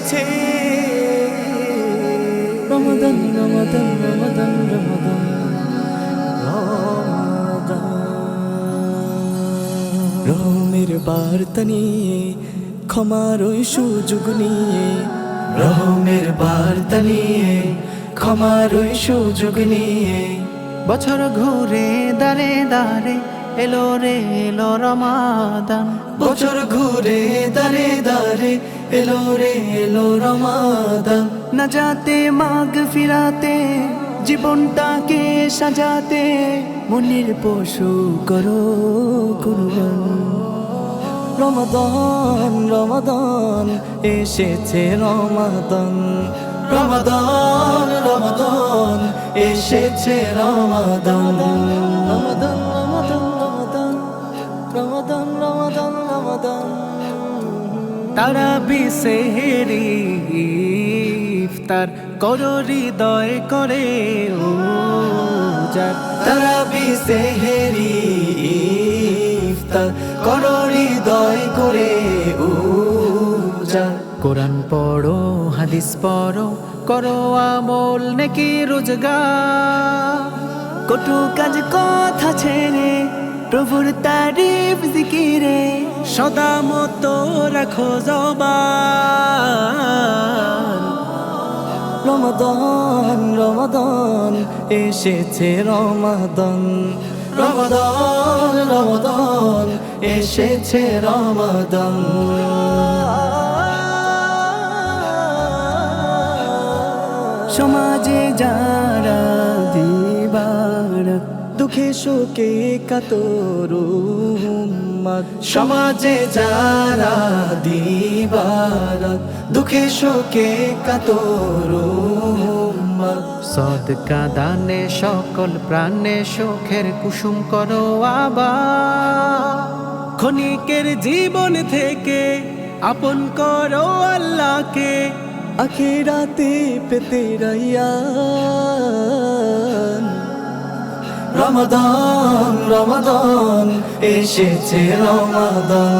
এসেছে রমাদান রমাদান রমাদান। রমাদান। রহমের বার্তা নিয়ে, ক্ষমার ওই সুযোগ নিয়ে। রহমের বার্তা নিয়ে, ক্ষমার ওই সুযোগ নিয়ে। বছর ঘুরে দাঁড়ে দাঁড়ে এলো রে এলো রমাদান। বছর ঘুরে দাঁড়ে দাঁড়ে এলো রে এলো রমাদান। না যাতে মাগ ফিরাতে জীবনটাকে সাজাতে মনের পশু করো কুরবান। রমাদান রমাদান এসেছে রমাদান। রমাদান রমাদান এসেছে রমাদান। তারা বিশেরি ইফতার করো হৃদয় করে ও যার তারা বিসেহেরি ইফতার করো হৃদয় করে উজার। কোরআন পড়ো, হাদিস পড়ো, করো আমল, নাকি রোজগার। কটু কাজ, কথা ছেড়ে প্রভুর তারিফ জিকিরে, সদা মতো রাখো জবান। রমাদান রমাদান, এসেছে রমাদান। রমাদান রমাদান, এসেছে রমাদান। সমাজে যারা দিবার দুঃখে শোকে কাতর সমাজে যারা দিবার দুঃখে শোকে কাতর সদকা দানে সকল প্রাণে সুখের কুসুম করো আবার ক্ষণিকের জীবন থেকে আপন করো আল্লাহকে। আখেরাতে পেতে রাইয়ান রমাদান রমাদান এসেছে রমাদান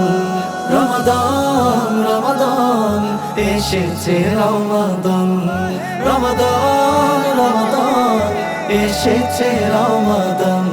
রমাদান রমাদান এসেছে রমাদান রমাদান রমাদান এসেছে রমাদান